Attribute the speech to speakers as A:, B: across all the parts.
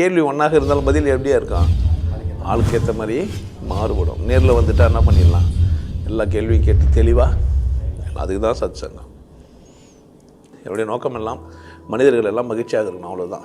A: கேள்வி ஒன்றாக இருந்தாலும் பதில் எப்படியா இருக்கான் ஆளுக்கு ஏற்ற மாதிரி மாறுபடும். நேரில் வந்துட்டா என்ன பண்ணிடலாம்? எல்லா கேள்வியும் கேட்டு தெளிவாக அதுக்கு தான் சத் சங்கம் என்னுடைய நோக்கம் எல்லாம் மனிதர்கள் எல்லாம் மகிழ்ச்சியாக இருக்கணும் அவ்வளோதான்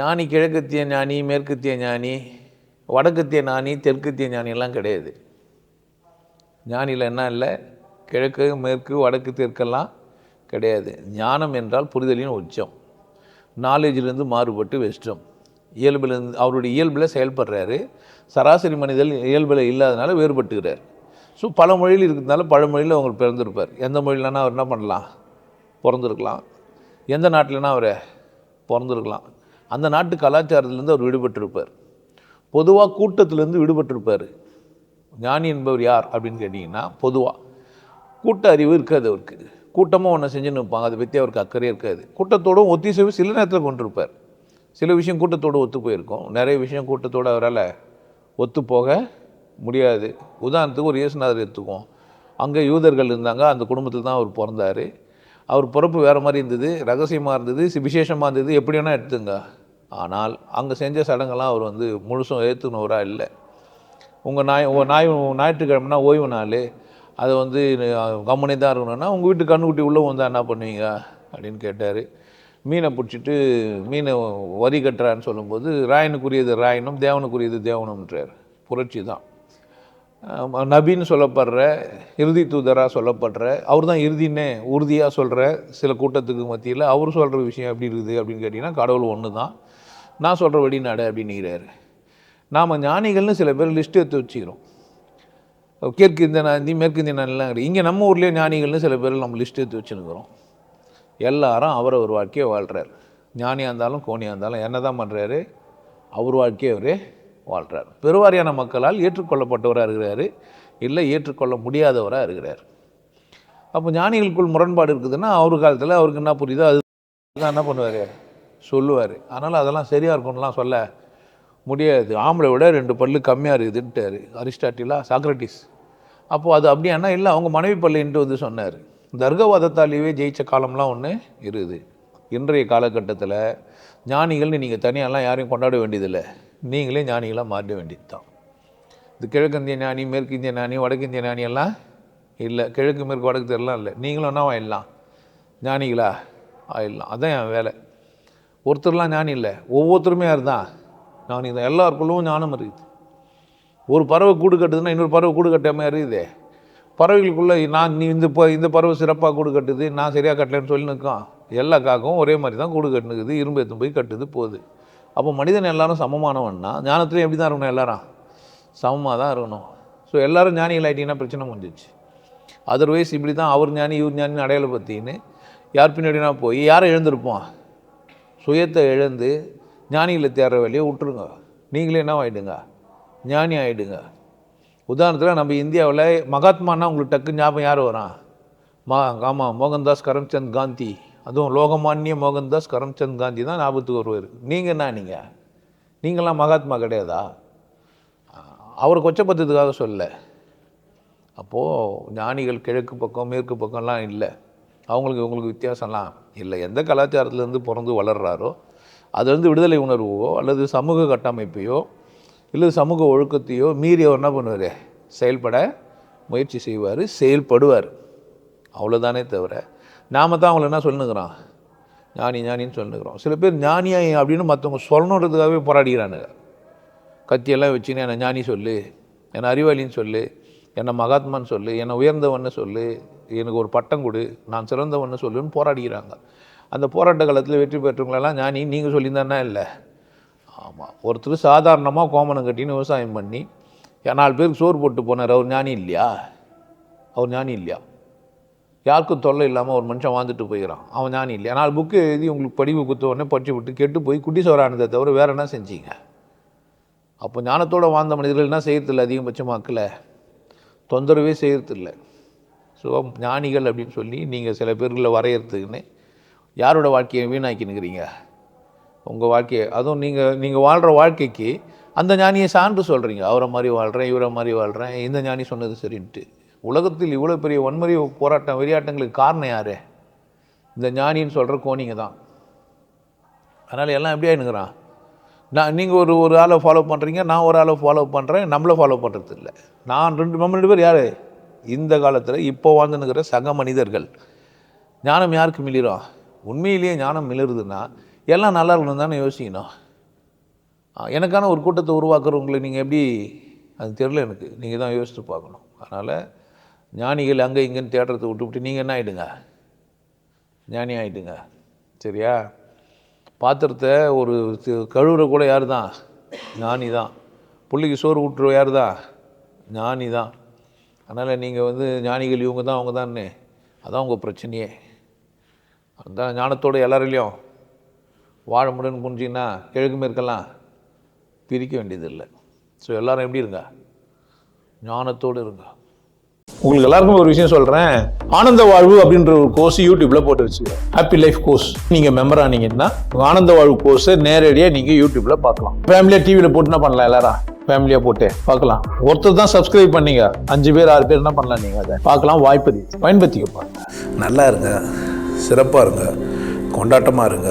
A: ஞானி கிழக்கத்திய ஞானி மேற்கத்திய ஞானி வடக்கத்திய ஞானி தெற்கத்திய ஞானி எல்லாம் கிடையாது. ஞானியில் என்ன இல்லை? கிழக்கு மேற்கு வடக்கு தெற்கெல்லாம் கிடையாது. ஞானம் என்றால் புரிதலின் உச்சம். நாலேஜிலேருந்து மாறுபட்டு வெஸ்டம் இயல்பிலேருந்து அவருடைய இயல்பில் செயல்படுறாரு. சராசரி மனிதர் இயல்பில் இல்லாதனால வேறுபட்டுக்கிறார் ஸோ பல மொழியில் இருக்கிறதுனால பழமொழியில் அவங்க பிறந்திருப்பார். எந்த மொழியிலனா அவர் என்ன பண்ணலாம்? பிறந்திருக்கலாம். எந்த நாட்டிலனா அவர்? பிறந்திருக்கலாம். அந்த நாட்டு கலாச்சாரத்திலேருந்து அவர் விடுபட்டிருப்பார். பொதுவாக கூட்டத்திலேருந்து விடுபட்டிருப்பார். ஞானி என்பவர் யார் அப்படின்னு கேட்டிங்கன்னா பொதுவாக கூட்ட அறிவு இருக்காது அவருக்கு. கூட்டமாக ஒன்று செஞ்சுன்னு இருப்பாங்க. அதை பற்றி அவருக்கு அக்கறையே இருக்காது. கூட்டத்தோடும் ஒத்திசைவு சில நேரத்தில் கொண்டிருப்பார். சில விஷயம் கூட்டத்தோடு ஒத்து போயிருக்கும். நிறைய விஷயம் கூட்டத்தோடு அவரால் ஒத்து போக முடியாது. உதாரணத்துக்கு ஒரு இயேசுநாதர் எடுத்துக்குவோம். அங்கே யூதர்கள் இருந்தாங்க. அந்த குடும்பத்தில் தான் அவர் பிறந்தார். அவர் பிறப்பு வேறு மாதிரி இருந்தது. ரகசியமாக இருந்தது. விசேஷமாக இருந்தது. எப்படி வேணால் எடுத்துங்க. ஆனால் அங்கே செஞ்ச சடங்கெல்லாம் அவர் வந்து முழுசும் ஏற்றுனவராக இல்லை. உங்கள் நாய் உங்கள் நாய் ஞாயிற்றுக்கிழமைனா ஓய்வு நாள். அதை வந்து கம்மனே தான் இருக்கணும்னா உங்கள் வீட்டு கண்ணுக்குட்டி உள்ளே வந்தால் என்ன பண்ணுவீங்க? அப்படின்னு கேட்டார். மீனை பிடிச்சிட்டு மீனை வரி கட்டுறான்னு சொல்லும்போது ராயனுக்குரியது ராயனும் தேவனுக்குரியது தேவனும்ன்றார். புரட்சி தான் நபின்னு சொல்லப்படுற இறுதி தூதராக சொல்லப்படுற அவர் தான் இறுதின்னே உறுதியாக சொல்கிற சில கூட்டத்துக்கு மத்தியில் அவர் சொல்கிற விஷயம் எப்படி இருக்குது அப்படின்னு கேட்டிங்கன்னா கடவுள் ஒன்று தான் நான் சொல்கிற வழி நட அப்படின்னுகிறாரு நாம் ஞானிகள்னு சில பேர் லிஸ்ட் எடுத்து வச்சுக்கிறோம். கிழக்கு இந்த நாந்தி மேற்கு இந்திய நான்லாம் கிடையாது இங்கே நம்ம ஊர்லேயே ஞானிகள்னு சில பேர் நம்ம லிஸ்ட் எடுத்து வச்சுருக்கிறோம் எல்லாரும் அவரை ஒரு வாழ்க்கையை வாழ்கிறார் ஞானியாக இருந்தாலும் கோணியாக இருந்தாலும் என்ன தான் பண்ணுறாரு அவர் வாழ்க்கையை அவரே வாழ்கிறார் பெருவாரியான மக்களால் ஏற்றுக்கொள்ளப்பட்டவராக இருக்கிறார். இல்லை ஏற்றுக்கொள்ள முடியாதவராக இருக்கிறார். அப்போ ஞானிகளுக்குள் முரண்பாடு இருக்குதுன்னா அவர் காலத்தில் அவருக்கு என்ன புரியுதோ அது தான் என்ன பண்ணுவார்? சொல்லுவார். அதனால் அதெல்லாம் சரியாக இருக்கும்லாம் சொல்ல முடியாது. ஆம்பளை விட ரெண்டு பல்லு கம்மியாக இருக்குதுன்ட்டார். அரிஸ்டாட்டிலா சாக்ரட்டிஸ். அப்போது அது அப்படியானா இல்லை அவங்க மனைவி பல்லுன்ட்டு வந்து சொன்னார். தர்கவாதத்தாலேயே ஜெயிச்ச காலம்லாம் ஒன்று இருக்குது இன்றைய காலகட்டத்தில் ஞானிகள்னு நீங்கள் தனியாலாம் யாரையும் கொண்டாட வேண்டியதில்லை. நீங்களே ஞானிகளாக மாற வேண்டியது தான் இது கிழக்கிந்திய ஞானி மேற்கிந்திய ஞானி வடக்கு இந்திய ஞானி எல்லாம் இல்லை கிழக்கு மேற்கு வடக்கு தெரியலாம் இல்லை. நீங்களும் என்ன ஆயிடலாம் ஞானிகளா ஆயிடலாம். அதான் என் வேலை. ஒருத்தர்லாம் ஞானி இல்லை ஒவ்வொருத்தருமே யார் தான் ஞானி தான் எல்லாருக்குள்ளவும் ஞானம் இருக்குது. ஒரு பறவை கூடு கட்டுதுன்னா இன்னொரு பறவை கூடு கட்டாமல் அறியுதே பறவைகளுக்குள்ளே நான் நீ இந்த ப இந்த பறவை சிறப்பாக கூடு கட்டுது நான் சரியாக கட்டலைன்னு சொல்லி நிற்கும். எல்லா காக்கும் ஒரே மாதிரி தான் கூடு கட்டுனுக்குது இரும்பு எத்தும் போய் கட்டுது போகுது. அப்போ மனிதன் எல்லாரும் சமமானவன்னா ஞானத்துலேயும் எப்படி தான் இருக்கணும் எல்லாரும்? சமமாக தான் இருக்கணும். ஸோ எல்லோரும் ஞானிகள் ஆகிட்டீங்கன்னா பிரச்சனை முடிஞ்சிச்சு. அதர்வைஸ் இப்படி தான் அவர் ஞானி இவர் ஞானி அடையாள பற்றின்னு யார் பின்னாடினா போய் யாரை எழுந்திருப்போம் சுயத்தை இழந்து ஞானிகளை தேடுற வேலையை விட்டுருங்க. நீங்களே என்ன ஆகிடுங்க ஞானி ஆகிடுங்க உதாரணத்தில் நம்ம இந்தியாவில் மகாத்மானா உங்களுக்கு டக்கு ஞாபகம் யார் வரான் மா ஆமாம் மோகன்தாஸ் கரம்சந்த் காந்தி. அதுவும் லோகமானிய மோகன்தாஸ் கரம்சந்த் காந்தி தான் ஞாபகத்துக்கு வருவார். நீங்கள் என்ன நீங்கள் நீங்களாம் மகாத்மா கிடையாதா? அவரை கொச்சப்படுத்துறதுக்காக சொல்ல அப்போது ஞானிகள் கிழக்கு பக்கம் மேற்கு பக்கம்லாம் இல்லை. அவங்களுக்கு இவங்களுக்கு வித்தியாசம்லாம் இல்லை. எந்த கலாச்சாரத்துலேருந்து பிறந்து வளர்கிறாரோ அதுலேருந்து விடுதலை உணர்வோ அல்லது சமூக கட்டமைப்பையோ இல்லை சமூக ஒழுக்கத்தையோ மீறி அவர் என்ன பண்ணுவார்? செயல்பட முயற்சி செய்வார் செயல்படுவார். அவ்வளோதானே தவிர நாம தான் அவங்கள என்ன சொல்லுங்கிறோம் ஞானி ஞானின்னு சொல்லுங்கிறோம் சில பேர் ஞானியா அப்படின்னு மற்றவங்க சொல்லணுன்றதுக்காகவே போராடிக்கிறானுங்க. கத்தியெல்லாம் வச்சுன்னு என்னை ஞானி சொல்லு என்னை அறிவாளின்னு சொல்லு என்னை மகாத்மான்னு சொல்லு என்னை உயர்ந்தவன்னு சொல்லு எனக்கு ஒரு பட்டம் கொடு நான் சிறந்தவன்னு சொல்லுன்னு போராடிக்கிறாங்க. அந்த போராட்ட காலத்தில் வெற்றி பெற்றவங்களெல்லாம் ஞானி நீங்கள் சொல்லியிருந்தானா இல்லை. ஆமாம் ஒருத்தர் சாதாரணமாக கோமனம் கட்டின்னு விவசாயம் பண்ணி நாலு பேருக்கு சோறு போட்டு போனார். அவர் ஞானி இல்லையா? அவர் ஞானி இல்லையா? யாருக்கும் தொல்லை இல்லாமல் ஒரு மனுஷன் வாழ்ந்துட்டு போயிடறான் அவன் ஞானி இல்லையா? நாலு புக்கு எழுதி உங்களுக்கு படிப்பு குத்த உடனே படிச்சு விட்டு கெட்டு போய் குட்டி சோறானதை தவிர வேறு என்ன செஞ்சீங்க? அப்போ ஞானத்தோட வாழ்ந்த மனிதர்கள் என்ன செய்யறதில்ல அதிகபட்ச தொந்தரவே செய்யறதில்ல. ஸோ ஞானிகள் அப்படின்னு சொல்லி நீங்கள் சில பேர்களை வரையறதுக்குன்னு யாரோட வாழ்க்கையை வீணாக்கினுக்கிறீங்க உங்கள் வாழ்க்கையை அதுவும் நீங்கள் நீங்கள் வாழ்கிற வாழ்க்கைக்கு அந்த ஞானியை சான்று சொல்கிறீங்க அவரை மாதிரி வாழ்கிறேன் இவரை மாதிரி வாழ்கிறேன் இந்த ஞானி சொன்னது சரின்ட்டு. உலகத்தில் இவ்வளோ பெரிய வன்முறை போராட்டம் வெறியாட்டங்களுக்கு காரணம் யார்? இந்த ஞானின்னு சொல்கிற கோணிங்க தான். அதனால் எல்லாம் எப்படி ஆயினுங்கிறான்? நான் நீங்கள் ஒரு ஒரு ஆளை ஃபாலோ பண்ணுறீங்க நான் ஒரு ஆளை ஃபாலோ பண்ணுறேன் நம்மளை ஃபாலோ பண்ணுறது இல்லை நான் ரெண்டு நம்ம ரெண்டு பேர் யார்? இந்த காலத்தில் இப்போ வாழ்ந்துனுக்கிற சக மனிதர்கள். ஞானம் யாருக்கு மிளிரும்? உண்மையிலேயே ஞானம் மிளருதுன்னா எல்லாம் நல்லா இருக்கணும் தானே யோசிக்கணும். எனக்கான ஒரு கூட்டத்தை உருவாக்குறவங்களை நீங்கள் எப்படி அது தெரில எனக்கு. நீங்கள் தான் யோசித்து பார்க்கணும். அதனால் ஞானிகள் அங்கே இங்கேன்னு தேடுறதை விட்டுவிட்டு நீங்கள் என்ன ஆகிடுங்க ஞானி ஆகிடுங்க சரியா? பாத்திரத்தை ஒரு கழுவுற கூட யார் தான்? ஞானி தான். பிள்ளைக்கு சோறு ஊட்டுற யார் தான்? ஞானி தான். அதனால் நீங்கள் வந்து ஞானிகள் இவங்க தான் அவங்க தான்னு அதான் உங்கள் பிரச்சனையே. அதுதான் ஞானத்தோட எல்லாரிலையும் வாழமுடன் முடியும்னு புரிஞ்சிங்கன்னா கிழக்கு மேற்கெல்லாம் பிரிக்க வேண்டியதில்லை. ஸோ எல்லாரும் எப்படி இருங்க? ஞானத்தோடு இருங்க. உங்களுக்கு எல்லாருக்கும் ஒரு விஷயம் சொல்கிறேன் ஆனந்த வாழ்வு அப்படின்ற ஒரு கோர்ஸ் யூடியூப்பில் போட்டு வச்சு. ஹாப்பி லைஃப் கோர்ஸ் நீங்கள் மெம்பர் ஆனீங்கன்னா ஆனந்த வாழ்வு கோர்ஸை நேரடியாக நீங்கள் யூடியூப்பில் பார்க்கலாம். ஃபேமிலியாக டிவியில் போட்டு என்ன பண்ணலாம் எல்லாரும். ஃபேமிலியாக போட்டு பார்க்கலாம். ஒருத்தர் தான் சப்ஸ்கிரைப் பண்ணீங்க. அஞ்சு பேர் ஆறு பேர் என்ன பண்ணலாம் நீங்கள் அதை? பார்க்கலாம் வாய்ப்பு பயன்படுத்திக்க பாருங்க
B: நல்லா இருங்க. சிறப்பாக இருங்க. கொண்டாட்டமாக இருங்க.